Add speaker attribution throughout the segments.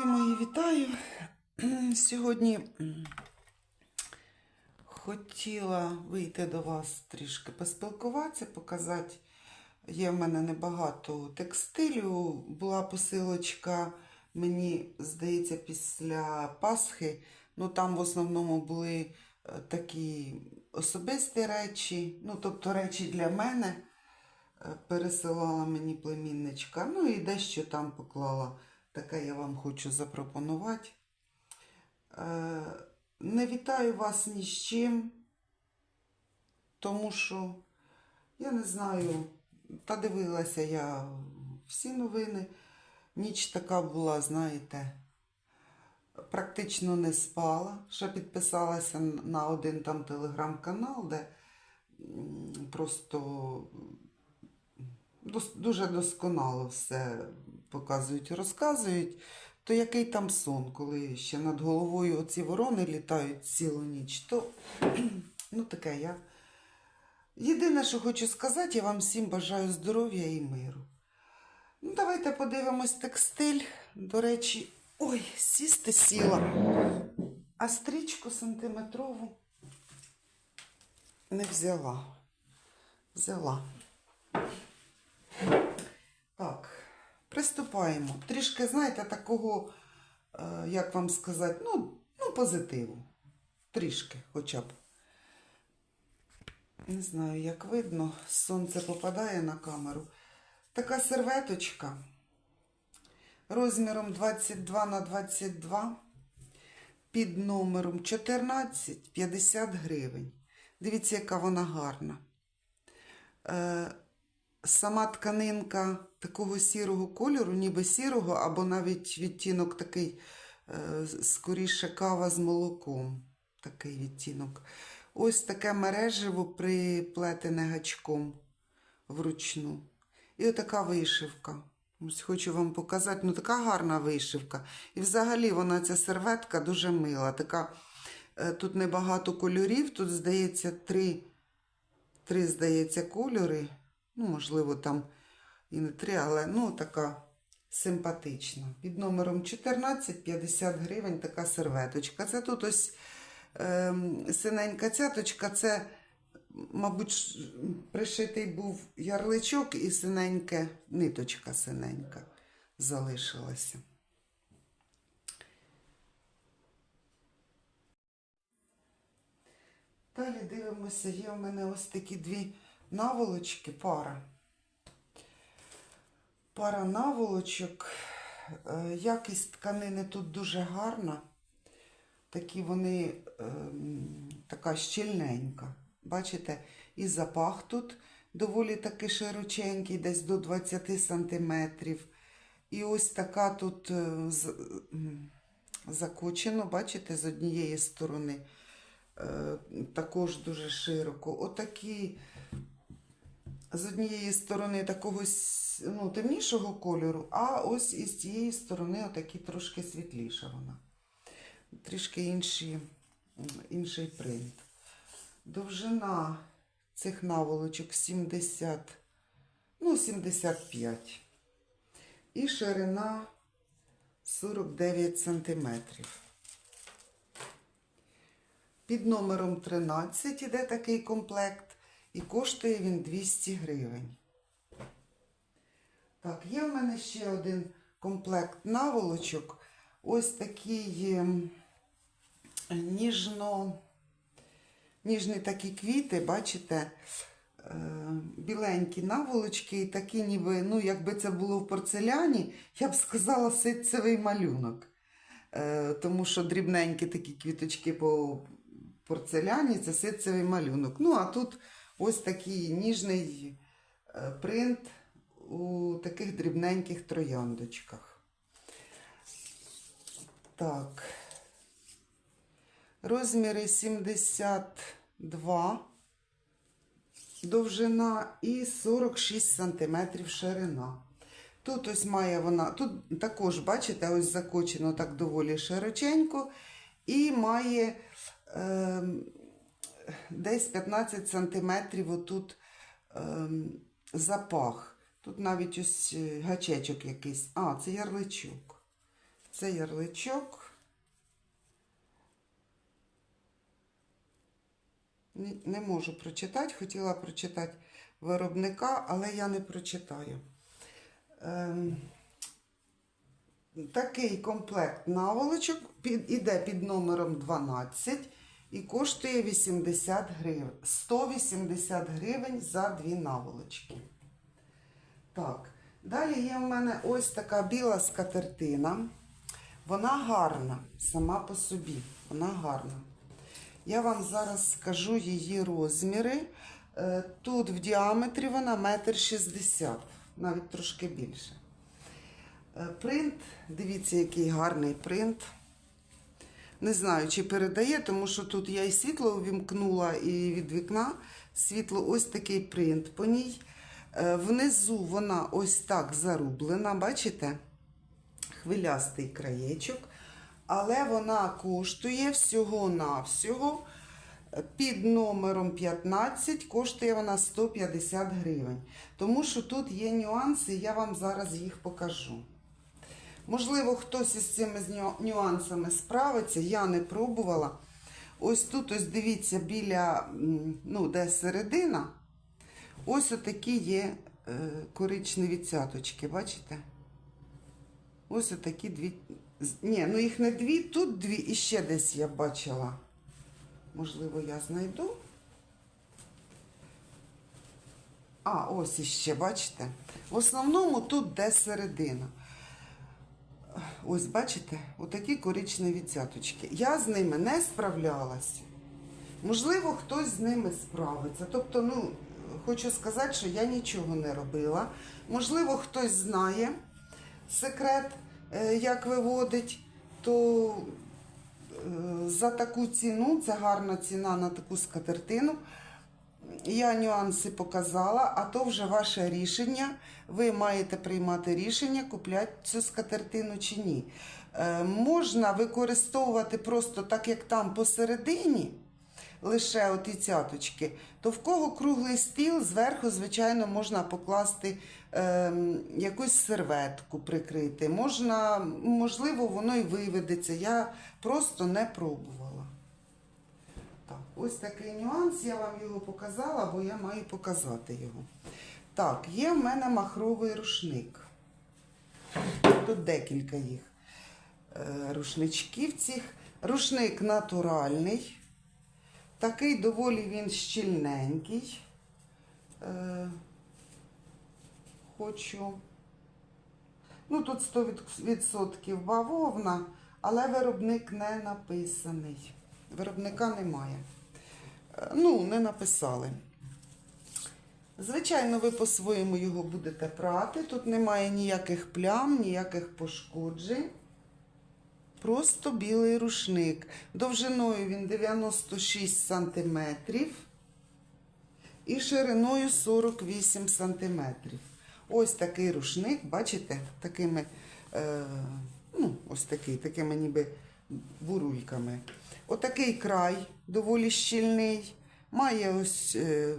Speaker 1: Любі мої, вітаю. Сьогодні хотіла вийти до вас трішки поспілкуватися, показати. Є в мене небагато текстилю. Була посилочка, мені здається, після Пасхи. Ну там в основному були е, такі особисті речі, ну тобто речі для мене. Е, Пересилала мені племінничка. Ну і дещо там поклала. Таке я вам хочу запропонувати. Е, Не вітаю вас ні з чим, тому що я не знаю, та дивилася я всі новини. Ніч така була, знаєте, практично не спала. Ще підписалася на один там телеграм-канал, де просто дуже досконало все показують розказують, то який там сон, коли ще над головою оці ворони літають цілу ніч, то ну таке я. Єдине, що хочу сказати, я вам всім бажаю здоров'я і миру. Ну, давайте подивимось текстиль. До речі, ой, сісти сіла. А стрічку сантиметрову не взяла. Взяла. Так, приступаємо. Трішки, знаєте, такого, е, як вам сказати, ну, ну, позитиву. Трішки, хоча б. Не знаю, як видно, сонце попадає на камеру. Така серветочка розміром 22 на 22 під номером 14 50 гривень. Дивіться, яка вона гарна. Е, сама тканинка такого сірого кольору, ніби сірого, або навіть відтінок такий, е, скоріше кава з молоком. Такий відтінок. Ось таке мережево приплетене гачком вручну. І отака вишивка. Ось хочу вам показати. Ну, така гарна вишивка. І взагалі вона ця серветка дуже мила. Така, е, тут небагато кольорів, тут, здається, три, три здається, кольори. Ну, можливо, там і не три, але ну, така симпатична. Під номером 14 50 гривень така серветочка. Це тут ось ем, синенька цяточка, це, мабуть, пришитий був ярличок і синеньке, ниточка синенька залишилася. Далі дивимося, є в мене ось такі дві наволочки, пара. Пара наволочок. Е, Якість тканини тут дуже гарна. Такі вони ем, така щільненька. Бачите, і запах тут доволі таки широченький, десь до 20 сантиметрів. І ось така тут е, закочено, бачите, з однієї сторони. Е, також дуже широко. Отакі з однієї сторони такого ну, темнішого кольору, а ось із цієї сторони отакі трошки світліша вона. Трішки інші, інший принт. Довжина цих наволочок 70, ну, 75. І ширина 49 сантиметрів. Під номером 13 іде такий комплект, і коштує він 200 гривень. Так, є в мене ще один комплект наволочок. Ось такий ем, ніжно, ніжні такі квіти, бачите, е, біленькі наволочки, і такі ніби, ну, якби це було в порцеляні, я б сказала ситцевий малюнок. Е, тому що дрібненькі такі квіточки по порцеляні це ситцевий малюнок. Ну, а тут ось такий ніжний е, принт у таких дрібненьких трояндочках. Так. Розміри 72 довжина і 46 сантиметрів ширина. Тут ось має вона, тут також, бачите, ось закочено так доволі широченько, і має е, десь 15 сантиметрів отут е, запах. Тут навіть ось е, гачечок якийсь. А, це ярличок. Це ярличок. Не, не можу прочитати. Хотіла прочитати виробника, але я не прочитаю. Ем, такий комплект наволочок під, іде під номером 12 і коштує 80 гривень. 180 гривень за дві наволочки. Так, далі є в мене ось така біла скатертина. Вона гарна сама по собі. Вона гарна. Я вам зараз скажу її розміри. Е, Тут в діаметрі вона метр шістдесят, навіть трошки більше. Е, Принт, дивіться, який гарний принт. Не знаю, чи передає, тому що тут я і світло увімкнула, і від вікна світло ось такий принт по ній. Е, Внизу вона ось так зарублена, бачите? Хвилястий краєчок. Але вона коштує всього-навсього е, під номером 15, коштує вона 150 гривень. Тому що тут є нюанси, я вам зараз їх покажу. Можливо, хтось із цими нюансами справиться, я не пробувала. Ось тут, ось дивіться, біля, ну, де середина, ось отакі є е, коричневі цяточки, бачите? Ось отакі дві. Ні, ну їх не дві, тут дві і ще десь я бачила. Можливо, я знайду. А, ось іще, бачите? В основному тут де середина. Ось, бачите, отакі коричневі цяточки. Я з ними не справлялася. Можливо, хтось з ними справиться. Тобто, ну, хочу сказати, що я нічого не робила. Можливо, хтось знає секрет, е, як виводить, то е, за таку ціну, це гарна ціна на таку скатертину. Я нюанси показала, а то вже ваше рішення. Ви маєте приймати рішення, купляти цю скатертину чи ні. Е, можна використовувати просто так, як там посередині, лише оті цяточки, то в кого круглий стіл, зверху, звичайно, можна покласти е, якусь серветку прикрити. Можна, можливо, воно і виведеться. Я просто не пробувала. Так, ось такий нюанс, я вам його показала, бо я маю показати його. Так, є в мене махровий рушник. Тут декілька їх е, рушничків цих. Рушник натуральний. Такий доволі він щільненький. Е, хочу. Ну, тут 100% бавовна, але виробник не написаний. Виробника немає. Е, Ну, не написали. Звичайно, ви по-своєму його будете прати. Тут немає ніяких плям, ніяких пошкоджень. Просто білий рушник. Довжиною він 96 см і шириною 48 см. Ось такий рушник, бачите, такими, е, ну, ось такий, такими ніби бурульками. Отакий край доволі щільний. Має ось е,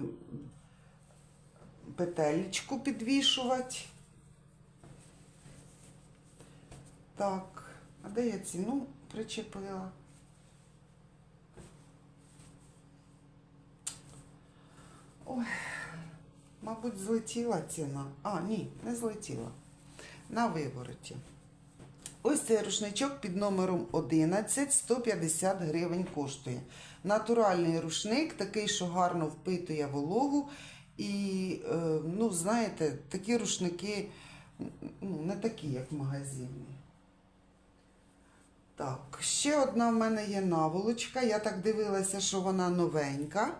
Speaker 1: петельку підвішувати. Так, а де я ціну причепила? Ой, мабуть, злетіла ціна. А, ні, не злетіла. На вивороті. Ось цей рушничок під номером 11 150 гривень коштує. Натуральний рушник, такий, що гарно впитує вологу. І, е, ну, знаєте, такі рушники ну, не такі, як в магазині. Так, ще одна в мене є наволочка. Я так дивилася, що вона новенька.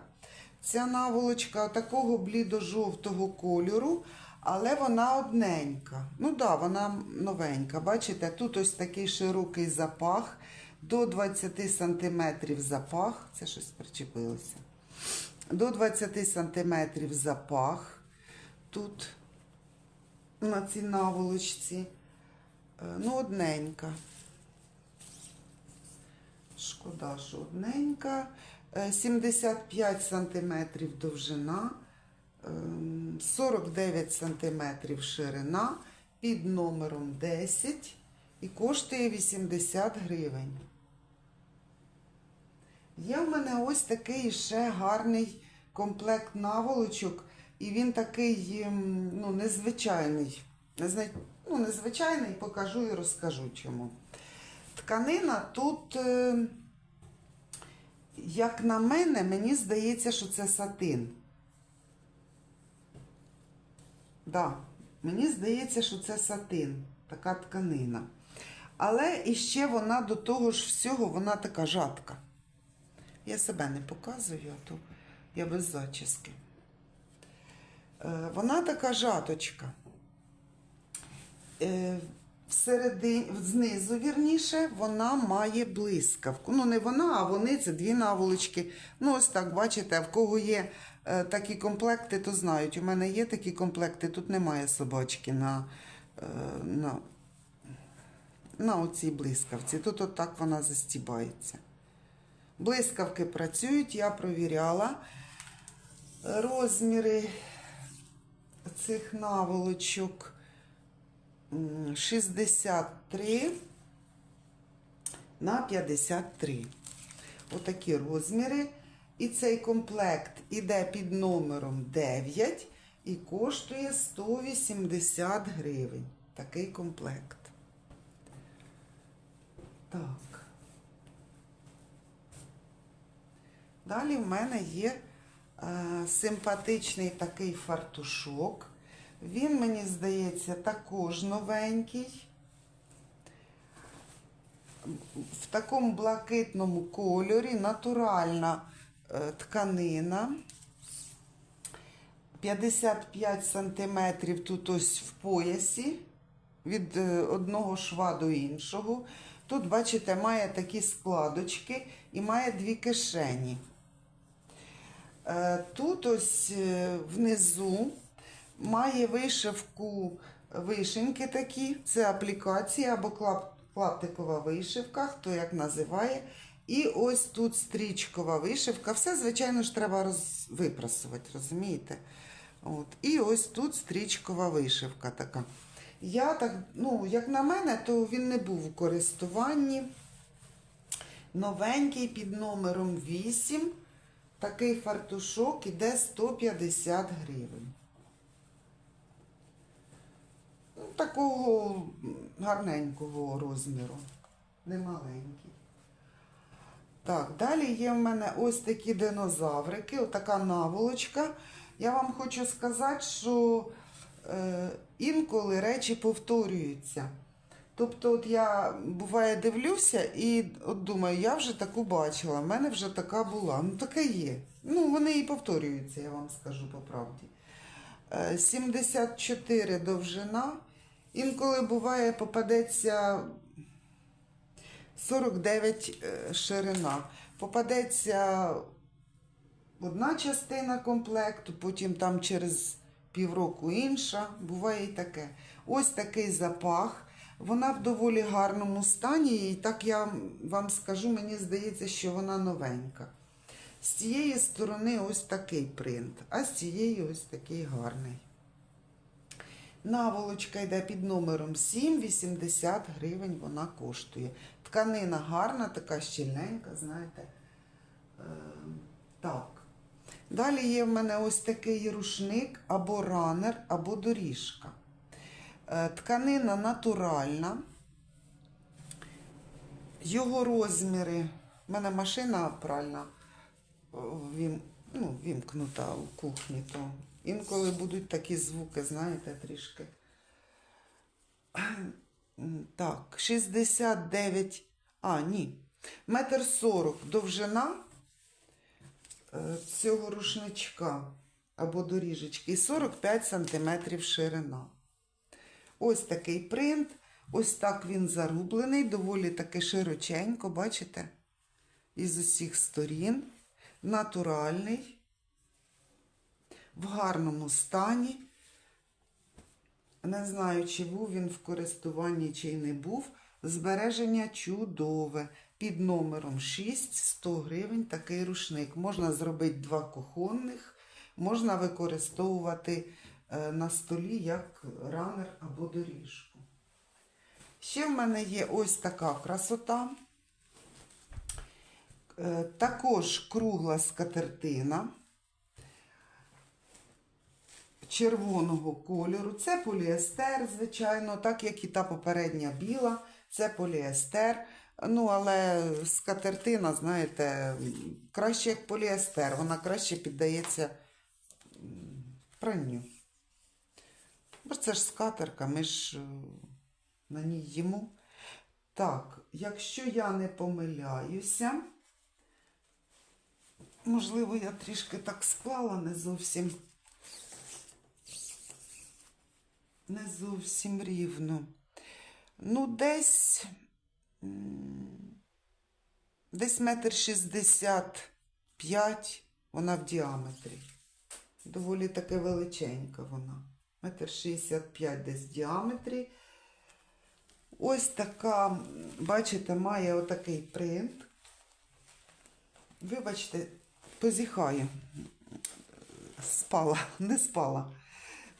Speaker 1: Ця наволочка такого блідо-жовтого кольору, але вона одненька. Ну так, да, вона новенька. Бачите, тут ось такий широкий запах, до 20 см запах. Це щось причепилося. До 20 см запах. Тут на цій наволочці. Е, Ну, одненька. Шкода, що одненька. Е, 75 сантиметрів довжина, ем, 49 сантиметрів ширина, під номером 10 і коштує 80 гривень. Є в мене ось такий ще гарний комплект наволочок, і він такий ем, ну, незвичайний. Ну, незвичайний, покажу і розкажу чому. Тканина тут, е, як на мене, мені здається, що це сатин. Да, мені здається, що це сатин, така тканина. Але іще вона до того ж всього, вона така жатка. Я себе не показую, а то я без зачіски. Е, Вона така жаточка. Е, Всередині, знизу, вірніше, вона має блискавку. Ну, не вона, а вони це дві наволочки. Ну, ось так, бачите, в кого є такі комплекти, то знають. У мене є такі комплекти, тут немає собачки на, е, на, на оцій блискавці. Тут отак вона застібається. Блискавки працюють, я провіряла розміри цих наволочок 63 на 53. Отакі розміри. І цей комплект іде під номером 9 і коштує 180 гривень. Такий комплект. Так. Далі в мене є е, симпатичний такий фартушок. Він, мені здається, також новенький. В такому блакитному кольорі, натуральна тканина. 55 сантиметрів тут ось в поясі, від е, одного шва до іншого. Тут, бачите, має такі складочки і має дві кишені. Е, Тут ось е, внизу має вишивку вишеньки такі, це аплікація або клаптикова вишивка, хто як називає. І ось тут стрічкова вишивка. Все, звичайно ж, треба роз... випрасувати, розумієте? От. І ось тут стрічкова вишивка така. Я так, ну, як на мене, то він не був у користуванні. Новенький під номером 8. Такий фартушок іде 150 гривень. Ну, Такого гарненького розміру. Немаленький. Так, далі є в мене ось такі динозаврики, отака наволочка. Я вам хочу сказати, що е, інколи речі повторюються. Тобто, от я буває дивлюся і от думаю, я вже таку бачила, в мене вже така була. Ну, таке є. Ну, вони і повторюються, я вам скажу по правді. Е, 74 довжина. Інколи буває, попадеться 49 е, ширина. Попадеться одна частина комплекту, потім там через півроку інша. Буває і таке. Ось такий запах. Вона в доволі гарному стані, і так я вам скажу, мені здається, що вона новенька. З цієї сторони ось такий принт, а з цієї ось такий гарний. Наволочка йде під номером 7, 80 гривень вона коштує. Тканина гарна, така щільненька, знаєте. Е, так. Далі є в мене ось такий рушник або ранер, або доріжка. Е, Тканина натуральна. Його розміри. У мене машина пральна вім, ну, вімкнута у кухні, то інколи будуть такі звуки, знаєте, трішки. Так, 69, а, ні. Метр 40 довжина е, цього рушничка або доріжечки і 45 сантиметрів ширина. Ось такий принт. Ось так він зарублений, доволі таки широченько, бачите? Із усіх сторін. Натуральний, в гарному стані. Не знаю, чи був він в користуванні, чи й не був. Збереження чудове. Під номером 6 100 гривень такий рушник. Можна зробити два кухонних, можна використовувати е, на столі як ранер або доріжку. Ще в мене є ось така красота. Е, Також кругла скатертина червоного кольору. Це поліестер, звичайно, так як і та попередня біла, це поліестер. Ну, але скатертина, знаєте, краще як поліестер, вона краще піддається пранню. Бо це ж скатерка, ми ж е, на ній їмо. Так, якщо я не помиляюся, можливо, я трішки так склала, не зовсім. Не зовсім рівно. Ну, десь. Десь метр шістдесят п'ять вона в діаметрі. Доволі таки величенька вона. Метр шістдесят п'ять десь в діаметрі. Ось така, бачите, має отакий принт. Вибачте, позіхаю. Спала, не спала.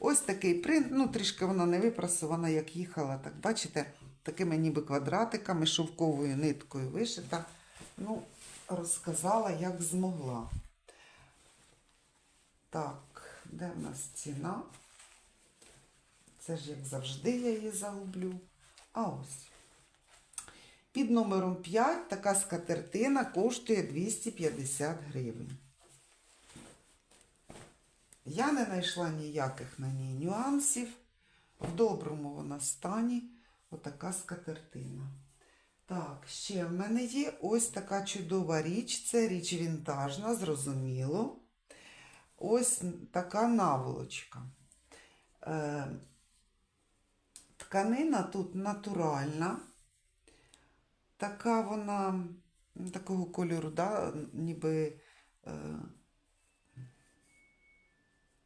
Speaker 1: Ось такий принт. Ну, трішки вона не випрасована, як їхала. Так, бачите, такими ніби квадратиками, шовковою ниткою вишита. Ну, розказала, як змогла. Так, де в нас ціна? Це ж, як завжди, я її загублю. А ось. Під номером 5 така скатертина коштує 250 гривень. Я не знайшла ніяких на ній нюансів. В доброму вона стані. Отака скатертина. Так, ще в мене є ось така чудова річ. Це річ вінтажна, зрозуміло. Ось така наволочка. Е, тканина тут натуральна. Така вона такого кольору, да, ніби, е,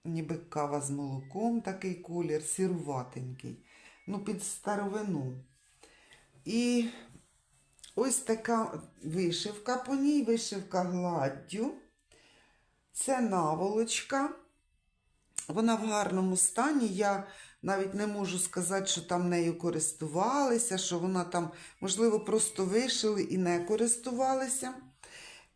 Speaker 1: ніби кава з молоком, такий колір, сіруватенький. Ну, під старовину. І ось така вишивка по ній, вишивка гладдю. Це наволочка. Вона в гарному стані. Я навіть не можу сказати, що там нею користувалися, що вона там, можливо, просто вишили і не користувалися.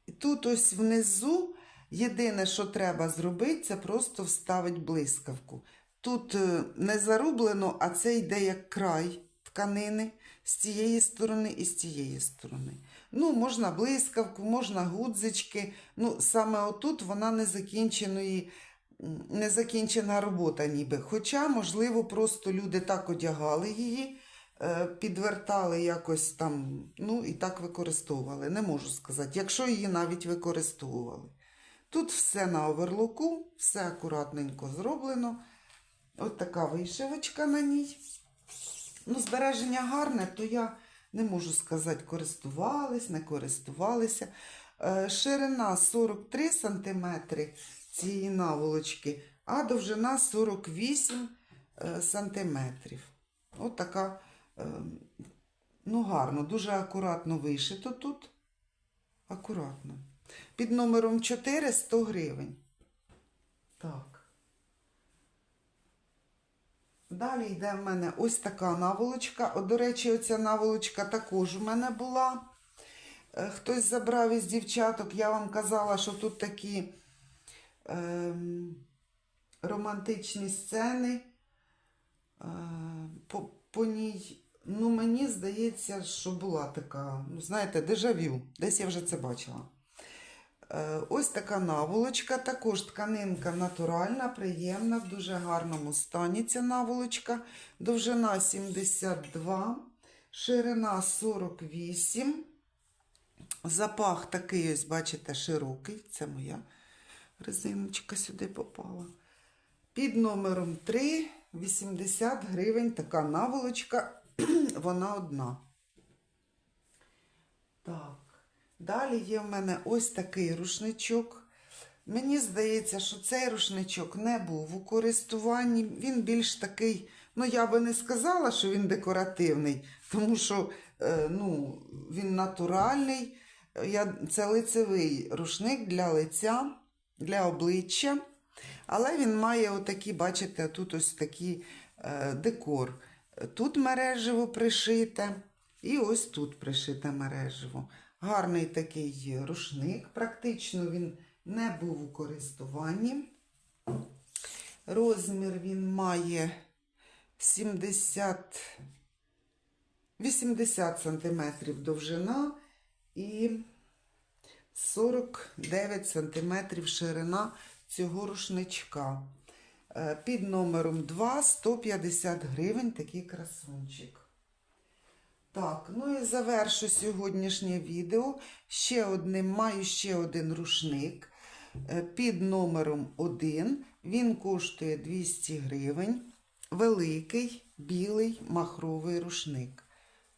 Speaker 1: І тут ось внизу єдине, що треба зробити, це просто вставити блискавку. Тут е, не зарублено, а це йде як край тканини з цієї сторони і з цієї сторони. Ну, можна блискавку, можна гудзички. Ну, саме отут вона незакінченої, незакінчена робота ніби. Хоча, можливо, просто люди так одягали її, е, підвертали якось там, ну і так використовували. Не можу сказати, якщо її навіть використовували. Тут все на оверлоку, все акуратненько зроблено. От така вишивочка на ній. Ну, збереження гарне, то я не можу сказати, користувались, не користувалися. Е, Ширина 43 см цієї наволочки, а довжина 48 см. От така, е, ну, гарно, дуже акуратно вишито тут. Акуратно. Під номером 4 100 гривень. Так. Далі йде в мене ось така наволочка. О, До речі, оця наволочка також у мене була. Е, Хтось забрав із дівчаток. Я вам казала, що тут такі ем, романтичні сцени. Е, по, по ній, ну, мені здається, що була така, ну, знаєте, дежавю. Десь я вже це бачила. Е, Ось така наволочка, також тканинка натуральна, приємна, в дуже гарному стані ця наволочка. Довжина 72, ширина 48. Запах такий, ось, бачите, широкий. Це моя резиночка сюди попала. Під номером 3, 80 гривень така наволочка, вона одна. Так. Далі є в мене ось такий рушничок. Мені здається, що цей рушничок не був у користуванні. Він більш такий, ну я би не сказала, що він декоративний, тому що е, ну, він натуральний. Я, це лицевий рушник для лиця, для обличчя. Але він має отакі, бачите, тут ось такий е, декор. тут мережево пришите, і ось тут пришите мережево. Гарний такий рушник, практично він не був у користуванні. Розмір він має 70, 80 см довжина і 49 см ширина цього рушничка. Е, Під номером 2 150 гривень такий красунчик. Так, ну і завершу сьогоднішнє відео. Ще одним, маю ще один рушник е, під номером 1. Він коштує 200 гривень. Великий білий махровий рушник.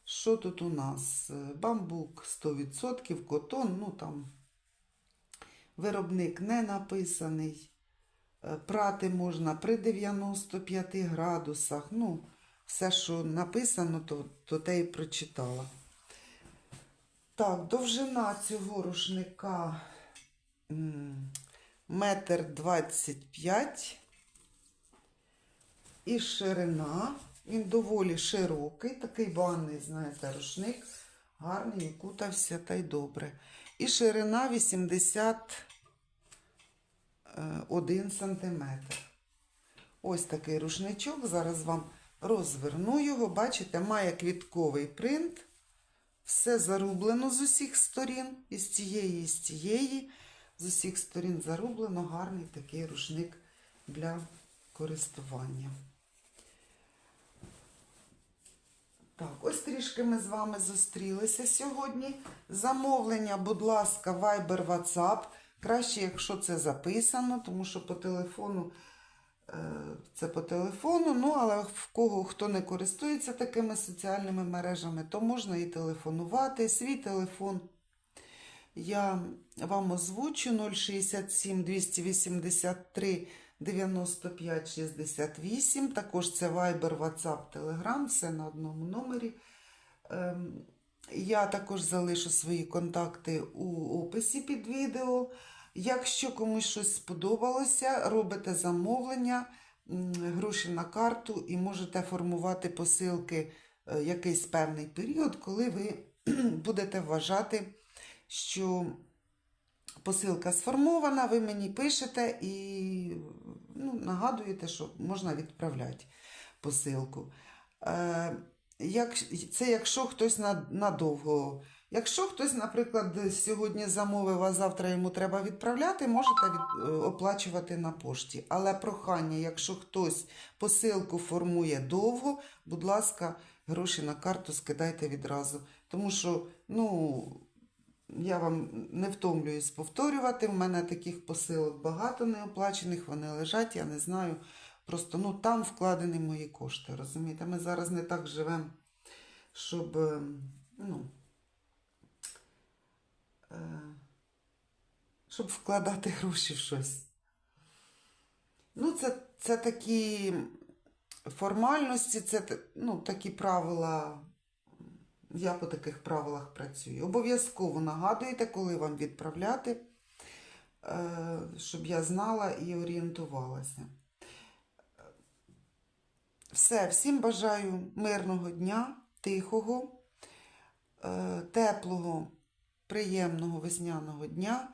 Speaker 1: Що тут у нас? Е, Бамбук 100%, котон, ну там виробник не написаний. Е, Прати можна при 95 градусах. Ну, все, що написано, то, то те і прочитала. Так, довжина цього рушника метр двадцять п'ять. І ширина. Він доволі широкий, такий банний, знаєте, рушник. Гарний, укутався та й добре. І ширина 81 сантиметр. Ось такий рушничок. Зараз вам розверну його. Бачите, має квітковий принт. Все зарублено з усіх сторін. І з цієї, і з цієї. З усіх сторін зарублено гарний такий рушник для користування. Так, ось трішки ми з вами зустрілися сьогодні. Замовлення, будь ласка, Viber, WhatsApp. Краще, якщо це записано, тому що по телефону це по телефону. Ну, але в кого хто не користується такими соціальними мережами, то можна і телефонувати. Свій телефон я вам озвучу 067 283 95 68. Також це Viber, WhatsApp, Telegram, все на одному номері. Ем, Я також залишу свої контакти у описі під відео. Якщо комусь щось сподобалося, робите замовлення, гроші на карту і можете формувати посилки е, якийсь певний період, коли ви будете вважати, що посилка сформована, ви мені пишете і ну, нагадуєте, що можна відправляти посилку. Е, це якщо хтось надовго. Якщо хтось, наприклад, сьогодні замовив, а завтра йому треба відправляти, можете від, е, оплачувати на пошті. Але прохання, якщо хтось посилку формує довго, будь ласка, гроші на карту скидайте відразу. Тому що, ну, я вам не втомлююсь повторювати. В мене таких посилок багато неоплачених, вони лежать, я не знаю. Просто ну, там вкладені мої кошти. Розумієте? Ми зараз не так живемо, щоб. е, Ну, щоб вкладати гроші в щось. Ну, це, це такі формальності, це ну, такі правила. Я по таких правилах працюю. Обов'язково нагадуйте, коли вам відправляти, е, щоб я знала і орієнтувалася. Все, всім бажаю мирного дня, тихого, е, теплого, приємного весняного дня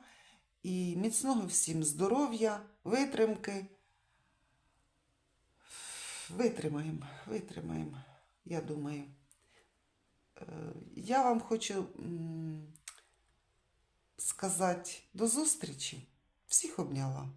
Speaker 1: і міцного всім здоров'я, витримки. Витримаємо, витримаємо, я думаю. Е, Я вам хочу сказати до зустрічі. Всіх обняла.